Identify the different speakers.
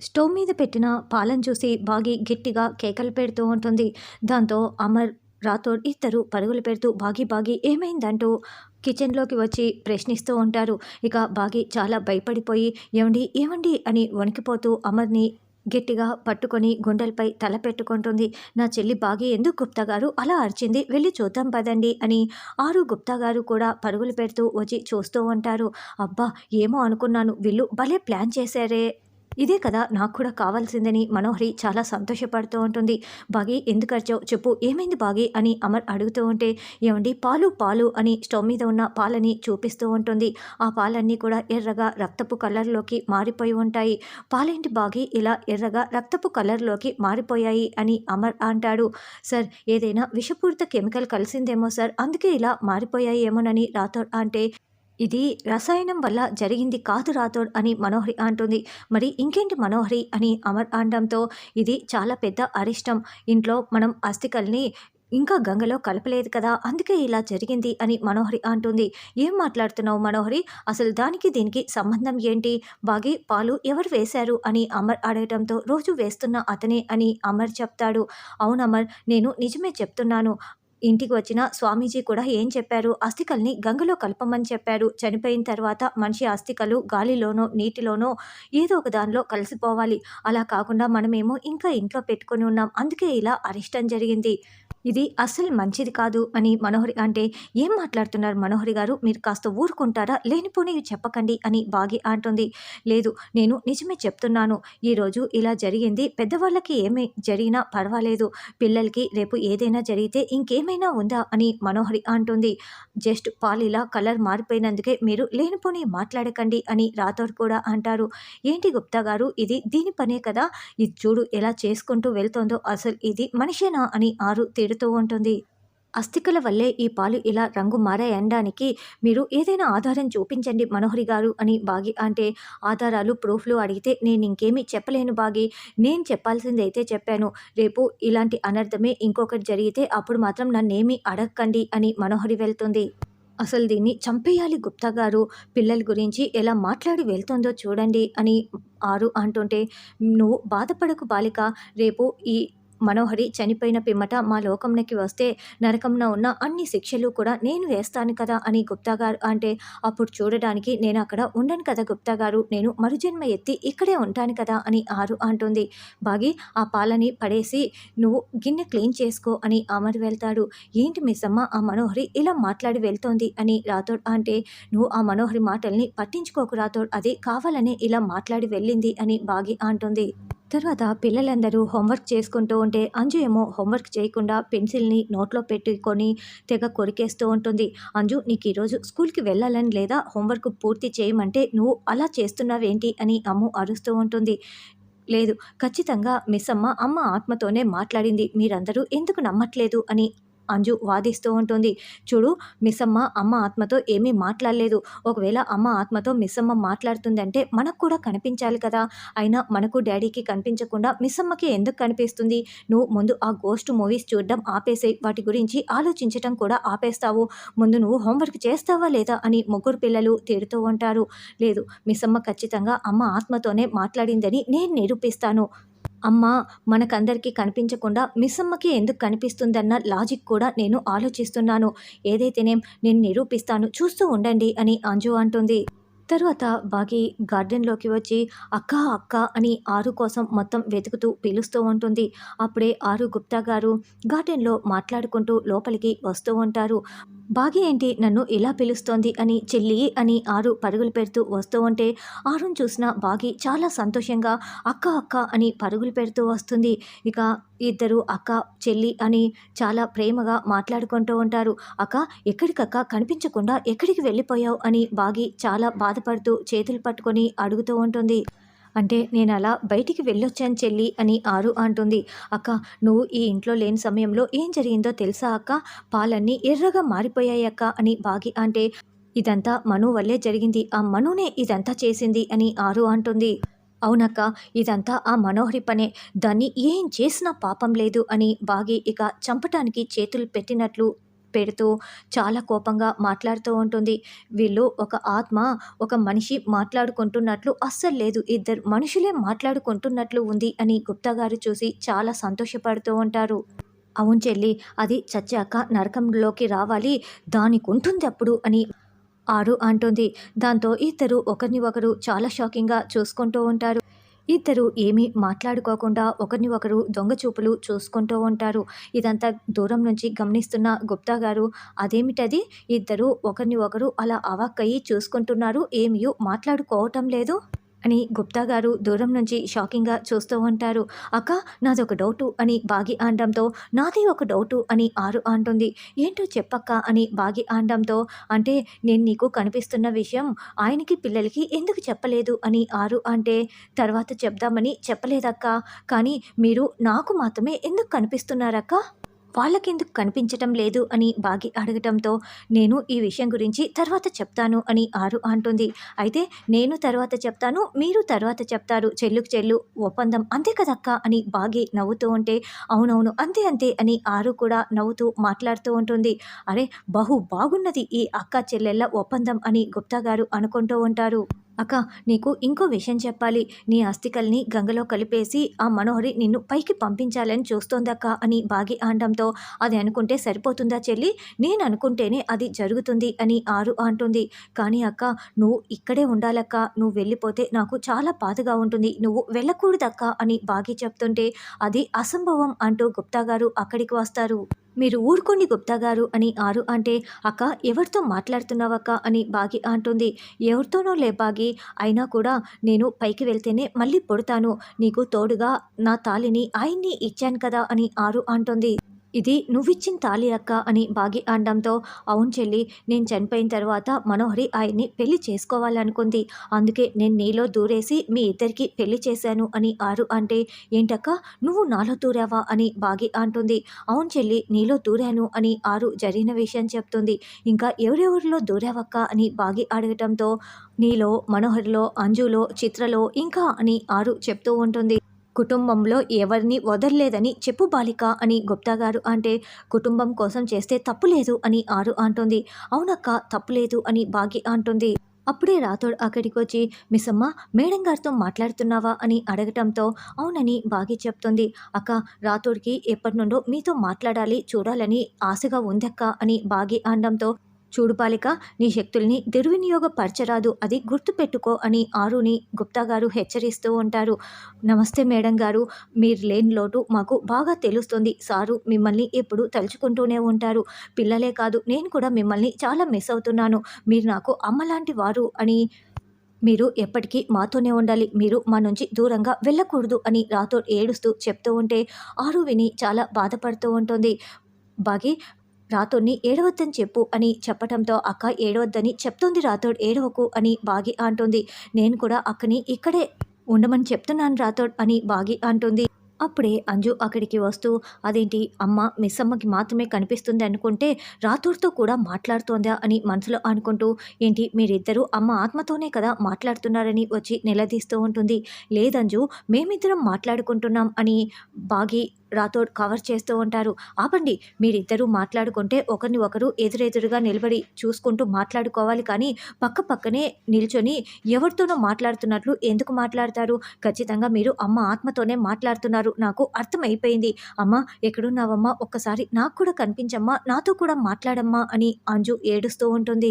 Speaker 1: Stove మీద పెట్టిన పాలను చూసి బాగి గట్టిగా కేకలు పెడుతూ ఉంటుంది. దాంతో అమర్ రాథోడ్ ఇద్దరు పరుగులు పెడుతూ బాగి బాగి ఏమైందంటూ కిచెన్లోకి వచ్చి ప్రశ్నిస్తూ ఉంటారు. ఇక బాగి చాలా భయపడిపోయి ఏమండి ఏమండి అని వణికిపోతూ అమర్ని గట్టిగా పట్టుకొని గుండెలపై తల పెట్టుకుంటుంది. నా చెల్లి బాగి ఎందుకు గుప్తా గారు అలా అరిచింది? వెళ్ళి చూద్దాం పదండి అని ఆరు గుప్తా గారు కూడా పరుగులు పెడుతూ వచ్చి చూస్తూ ఉంటారు. అబ్బా ఏమో అనుకున్నాను. వీళ్ళు భలే ప్లాన్ చేశారే. ఇదే కదా నాకు కూడా కావాల్సిందని మనోహరి చాలా సంతోషపడుతూ ఉంటుంది. బాగి ఎందుకు అరిచావు? చెప్పు. ఏమైంది బాగి? అని అమర్ అడుగుతూ ఉంటే ఏమండి? పాలు పాలు అని స్టవ్ మీద ఉన్న పాలని చూపిస్తూ ఉంటుంది. ఆ పాలన్నీ కూడా ఎర్రగా రక్తపు కలర్లోకి మారిపోయి ఉంటాయి. పాలేంటి బాగి? ఇలా ఎర్రగా రక్తపు కలర్లోకి మారిపోయాయి అని అమర్ అంటాడు. సార్ ఏదైనా విషపూరిత కెమికల్ కలిసిందేమో సార్. అందుకే ఇలా మారిపోయాయి ఏమోనని రాథోడ్ అంటే ఇది రసాయనం వల్ల జరిగింది కాదు రాథోడ్ అని మనోహరి అంటుంది. మరి ఇంకేంటి మనోహరి అని అమర్ అనడంతో ఇది చాలా పెద్ద అరిష్టం. ఇంట్లో మనం అస్థికల్ని ఇంకా గంగలో కలపలేదు కదా అందుకే ఇలా జరిగింది అని మనోహరి అంటుంది. ఏం మాట్లాడుతున్నావు మనోహరి? అసలు దానికి దీనికి సంబంధం ఏంటి? బాగి పాలు ఎవరు వేశారు అని అమర్ అడగడంతో రోజు వేస్తున్న అతనే అని అమర్ చెప్తాడు. అవును అమర్ నేను నిజమే చెప్తున్నాను. ఇంటికి వచ్చిన స్వామీజీ కూడా ఏం చెప్పారు? అస్థికల్ని గంగలో కలపమని చెప్పారు చనిపోయిన తర్వాత మనిషి అస్థికలు గాలిలోనో నీటిలోనో ఏదో ఒక దానిలో కలిసిపోవాలి. అలా కాకుండా మనమేమో ఇంకా ఇంట్లో పెట్టుకొని ఉన్నాం. అందుకే ఇలా అరిష్టం జరిగింది. ఇది అస్సలు మంచిది కాదు అని మనోహరి అంటే ఏం మాట్లాడుతున్నారు మనోహరి గారు? మీరు కాస్త ఊరుకుంటారా? లేనిపోనివి చెప్పకండి అని బాగి అంటుంది. లేదు నేను నిజమే చెప్తున్నాను. ఈరోజు ఇలా జరిగింది. పెద్దవాళ్ళకి ఏమి జరిగినా పర్వాలేదు. పిల్లలకి రేపు ఏదైనా జరిగితే ఇంకేమైనా ఉందా అని మనోహరి అంటుంది. జస్ట్ పాలు ఇలా కలర్ మారిపోయినందుకే మీరు లేనిపోని మాట్లాడకండి అని రాథోడ్ కూడా అంటారు. ఏంటి గుప్తా గారు? ఇది దీని పనే కదా? ఇది చూడు ఎలా చేసుకుంటూ వెళ్తోందో అసలు ఇది మనిషేనా? అని ఆరు తిడుతూ ఉంటుంది. అస్థికల వల్లే ఈ పాలు ఇలా రంగు మారాయనడానికి మీరు ఏదైనా ఆధారం చూపించండి మనోహరి గారు అని బాగి అంటే ఆధారాలు ప్రూఫ్లు అడిగితే నేను ఇంకేమీ చెప్పలేను బాగి. నేను చెప్పాల్సింది అయితే చెప్పాను. రేపు ఇలాంటి అనర్థమే ఇంకొకటి జరిగితే అప్పుడు మాత్రం నన్నేమీ అడగకండి అని మనోహరి వెళ్తుంది. అసలు దీన్ని చంపేయాలి గుప్తా గారు? పిల్లల గురించి ఎలా మాట్లాడి వెళ్తుందో చూడండి అని ఆరు అంటుంటే నువ్వు బాధపడకు బాలిక. రేపు ఈ మనోహరి చనిపోయిన పిమ్మట మా లోకంలోకి వస్తే నరకంలో ఉన్న అన్ని శిక్షలు కూడా నేను వేస్తాను కదా అని గుప్తా గారు అంటే అప్పుడు చూడడానికి నేను అక్కడ ఉండను కదా గుప్తా గారు నేను మరుజన్మ ఎత్తి ఇక్కడే ఉంటాను కదా అని ఆరు అంటుంది. బాగి ఆ పాలని పడేసి నువ్వు గిన్నె క్లీన్ చేసుకో అని అమర్ వెళ్తాడు. ఏంటి మిస్ అమ్మ ఆ మనోహరి ఇలా మాట్లాడి వెళ్తోంది అని రాథోడ్ అంటే నువ్వు ఆ మనోహరి మాటల్ని పట్టించుకోకు రాథోడ్ అది కావాలనే ఇలా మాట్లాడి వెళ్ళింది అని బాగి అంటుంది. తర్వాత పిల్లలందరూ హోంవర్క్ చేసుకుంటూ ఉంటే అంజు ఏమో హోంవర్క్ చేయకుండా పెన్సిల్ని నోట్లో పెట్టుకొని తెగ కొరికేస్తూ ఉంటుంది. అంజు నీకు ఈరోజు స్కూల్కి వెళ్ళాలని లేదా హోంవర్క్ పూర్తి చేయమంటే నువ్వు అలా చేస్తున్నావేంటి? అని అమ్ము అరుస్తూ ఉంటుంది. లేదు ఖచ్చితంగా మిస్ అమ్మ అమ్మ ఆత్మతోనే మాట్లాడింది. మీరందరూ ఎందుకు నమ్మట్లేదు? అని అంజు వాదిస్తూ ఉంటుంది. చూడు మిస్సమ్మ అమ్మ ఆత్మతో ఏమీ మాట్లాడలేదు. ఒకవేళ అమ్మ ఆత్మతో మిస్సమ్మ మాట్లాడుతుందంటే మనకు కూడా కనిపించాలి కదా. అయినా మనకు డాడీకి కనిపించకుండా మిస్సమ్మకి ఎందుకు కనిపిస్తుంది? నువ్వు ముందు ఆ గోస్ట్ మూవీస్ చూడడం ఆపేసే వాటి గురించి ఆలోచించటం కూడా ఆపేస్తావు. ముందు నువ్వు హోంవర్క్ చేస్తావా లేదా అని ముగ్గురు పిల్లలు తిడుతూ ఉంటారు. లేదు మిస్సమ్మ ఖచ్చితంగా అమ్మ ఆత్మతోనే మాట్లాడిందని నేను నిరూపిస్తాను. అమ్మ మనకందరికీ కనిపించకుండా మిస్సమ్మకి ఎందుకు కనిపిస్తుందన్న లాజిక్ కూడా నేను ఆలోచిస్తున్నాను. ఏదైతేనేం నేను నిరూపిస్తాను చూస్తూ ఉండండి అని అంజు అంటుంది. తర్వాత బాగి గార్డెన్లోకి వచ్చి అక్క అక్క అని ఆరు కోసం మొత్తం వెతుకుతూ పిలుస్తూ ఉంటుంది. అప్పుడే ఆరు గుప్తా గారు గార్డెన్లో మాట్లాడుకుంటూ లోపలికి వస్తూ ఉంటారు. బాగి ఏంటి? నన్ను ఇలా పిలుస్తోంది అని చెల్లి అని ఆరు పరుగులు పెడుతూ వస్తూ ఉంటే ఆరును చూసిన బాగి చాలా సంతోషంగా అక్క అక్క అని పరుగులు పెడుతూ వస్తుంది. ఇక ఇద్దరు అక్క చెల్లి అని చాలా ప్రేమగా మాట్లాడుకుంటూ ఉంటారు. అక్క ఎక్కడికక్క? కనిపించకుండా ఎక్కడికి వెళ్ళిపోయావు? అని బాగి చాలా బాధపడుతూ చేతులు పట్టుకొని అడుగుతూ ఉంటుంది. అంటే నేను అలా బయటికి వెళ్ళొచ్చాను చెల్లి అని ఆరు అంటుంది. అక్క నువ్వు ఈ ఇంట్లో లేని సమయంలో ఏం జరిగిందో తెలుసా అక్క? పాలన్నీ ఎర్రగా మారిపోయాయి అక్క అని బాగి అంటే ఇదంతా మను వల్లే జరిగింది. ఆ మనునే ఇదంతా చేసింది అని ఆరు అంటుంది. అవునక్క ఇదంతా ఆ మనోహరి పనే. దాన్ని ఏం చేసినా పాపం లేదు అని బాగి ఇక చంపటానికి చేతులు పెట్టినట్లు పెడుతూ చాలా కోపంగా మాట్లాడుతూ ఉంటుంది. వీళ్ళు ఒక ఆత్మ ఒక మనిషి మాట్లాడుకుంటున్నట్లు అస్సలు లేదు. ఇద్దరు మనుషులే మాట్లాడుకుంటున్నట్లు ఉంది అని గుప్తా గారు చూసి చాలా సంతోషపడుతూ ఉంటారు. అవును చెల్లి అది చచ్చాక నరకంలోకి రావాలి. దానికి ఉంటుంది అప్పుడు అని ఆరు అంటుంది. దాంతో ఇద్దరు ఒకరిని ఒకరు చాలా షాకింగ్గా చూసుకుంటూ ఉంటారు. ఇద్దరు ఏమీ మాట్లాడుకోకుండా ఒకరిని ఒకరు దొంగ చూపులు చూసుకుంటూ ఉంటారు. ఇదంతా దూరం నుంచి గమనిస్తున్న గుప్తా గారు అదేమిటది? ఇద్దరు ఒకరిని ఒకరు అలా అవాక్కయ్యి చూసుకుంటున్నారు ఏమీ మాట్లాడుకోవటం లేదు? అని గుప్తా గారు దూరం నుంచి షాకింగ్గా చూస్తూ ఉంటారు. అక్క నాదొక డౌటు అని బాగి ఆండంతో నాది ఒక డౌటు అని ఆరు అంటుంది. ఏంటో చెప్పక్క అని బాగి ఆండంతో అంటే నేను నీకు కనిపిస్తున్న విషయం ఆయనకి పిల్లలకి ఎందుకు చెప్పలేదు అని ఆరు అంటే తర్వాత చెప్దామని చెప్పలేదక్క. కానీ మీరు నాకు మాత్రమే ఎందుకు కనిపిస్తున్నారక్క? వాళ్ళకెందుకు కనిపించటం లేదు అని బాగి అడగటంతో నేను ఈ విషయం గురించి తర్వాత చెప్తాను అని ఆరు అంటుంది. అయితే నేను తర్వాత చెప్తాను మీరు తర్వాత చెప్తారు చెల్లుకు చెల్లు ఒప్పందం అంతే కదక్క అని బాగి నవ్వుతూ ఉంటే అవునవును అంతే అంతే అని ఆరు కూడా నవ్వుతూ మాట్లాడుతూ ఉంటుంది. అరే బహు బాగున్నది ఈ అక్క చెల్లెళ్ళ ఒప్పందం అని గుప్తా గారు అనుకుంటూ ఉంటారు. అక్క నీకు ఇంకో విషయం చెప్పాలి. నీ అస్థికల్ని గంగలో కలిపేసి ఆ మనోహరి నిన్ను పైకి పంపించాలని చూస్తోందక్క అని బాగి ఆండంతో అది అనుకుంటే సరిపోతుందా చెల్లి? నేను అనుకుంటేనే అది జరుగుతుంది అని ఆరు అంటుంది. కానీ అక్క నువ్వు ఇక్కడే ఉండాలక్క. నువ్వు వెళ్ళిపోతే నాకు చాలా బాధగా ఉంటుంది. నువ్వు వెళ్ళకూడదక్క అని బాగి చెప్తుంటే అది అసంభవం అంటూ గుప్తా గారు అక్కడికి వస్తారు. మీరు ఊరుకోండి గుప్తా గారు అని ఆరు అంటే అక్క ఎవరితో మాట్లాడుతున్నావక్క? అని బాగి అంటుంది. ఎవరితోనో లే బాగి అయినా కూడా నేను పైకి వెళ్తేనే మళ్ళీ పొడతాను. నీకు తోడుగా నా తాలిని ఆయన్ని ఇచ్చాను కదా అని ఆరు అంటుంది. ఇది నువ్విచ్చిన తాలి అక్క అని బాగి అనడంతో అవును చెల్లి నేను చనిపోయిన తర్వాత మనోహరి ఆయన్ని పెళ్ళి చేసుకోవాలనుకుంది. అందుకే నేను నీలో దూరేసి మీ ఇద్దరికి పెళ్ళి చేశాను అని ఆరు అంటే ఏంటక్క నువ్వు నాలో దూరావా అని బాగి అంటుంది. అవును చెల్లి నీలో దూరాను అని ఆరు జరిగిన విషయం చెప్తుంది. ఇంకా ఎవరెవరిలో దూరావక్క అని బాగి అడగటంతో నీలో మనోహరిలో అంజులో చిత్రలో ఇంకా అని ఆరు చెప్తూ ఉంటుంది. కుటుంబంలో ఎవరిని వదలలేదని చెప్పు బాలిక అని గుప్తా గారు అంటే కుటుంబం కోసం చేస్తే తప్పు లేదు అని ఆరు అంటుంది. అవునక్క తప్పు లేదు అని బాగి అంటుంది. అప్పుడే రాథోడ్ అక్కడికి వచ్చి మిస్సమ్మ మేడం గారితో మాట్లాడుతున్నావా? అని అడగటంతో అవునని బాగి చెప్తుంది. అక్క రాథోడ్కి ఎప్పటి నుండో మీతో మాట్లాడాలి చూడాలని ఆశగా ఉందక్క అని బాగి అనడంతో చూడు పాలిక నీ శక్తుల్ని దుర్వినియోగపరచరాదు. అది గుర్తుపెట్టుకో అని ఆరుని గుప్తా గారు హెచ్చరిస్తూ ఉంటారు. నమస్తే మేడం గారు మీరు లేని లోటు మాకు బాగా తెలుస్తుంది. సారు మిమ్మల్ని ఎప్పుడు తలుచుకుంటూనే ఉంటారు. పిల్లలే కాదు నేను కూడా మిమ్మల్ని చాలా మిస్ అవుతున్నాను. మీరు నాకు అమ్మలాంటి వారు అని మీరు ఎప్పటికీ మాతోనే ఉండాలి. మీరు మా నుంచి దూరంగా వెళ్ళకూడదు అని రాతో ఏడుస్తూ చెప్తూ ఉంటే ఆరు విని చాలా బాధపడుతూ ఉంటుంది. బాగి రాతోడ్ని ఏడవద్దని చెప్పు అని చెప్పటంతో అక్క ఏడవద్దని చెప్తోంది రాతోడ్ ఏడవకు అని బాగి అంటుంది. నేను కూడా అక్కని ఇక్కడే ఉండమని చెప్తున్నాను రాతోడ్ అని బాగి అంటుంది. అప్పుడే అంజు అక్కడికి వస్తూ అదేంటి అమ్మ మిస్ అమ్మకి మాత్రమే కనిపిస్తుంది అనుకుంటే రాతోడ్తో కూడా మాట్లాడుతోందా? అని మనసులో అనుకుంటూ ఏంటి మీరిద్దరూ అమ్మ ఆత్మతోనే కదా మాట్లాడుతున్నారని వచ్చి నిలదీస్తూ ఉంటుంది. లేదంజు మేమిద్దరం మాట్లాడుకుంటున్నాం అని బాగి రాతో కవర్ చేస్తూ ఉంటారు. ఆపండి మీరిద్దరూ మాట్లాడుకుంటే ఒకరిని ఒకరు ఎదురెదురుగా నిలబడి చూసుకుంటూ మాట్లాడుకోవాలి కానీ పక్క పక్కనే నిల్చొని ఎవరితోనో మాట్లాడుతున్నట్లు ఎందుకు మాట్లాడతారు? ఖచ్చితంగా మీరు అమ్మ ఆత్మతోనే మాట్లాడుతున్నారు. నాకు అర్థమైపోయింది. అమ్మ ఎక్కడున్నావమ్మా? ఒక్కసారి నాకు కూడా కనిపించమ్మా. నాతో కూడా మాట్లాడమ్మా అని అంజు ఏడుస్తూ ఉంటుంది.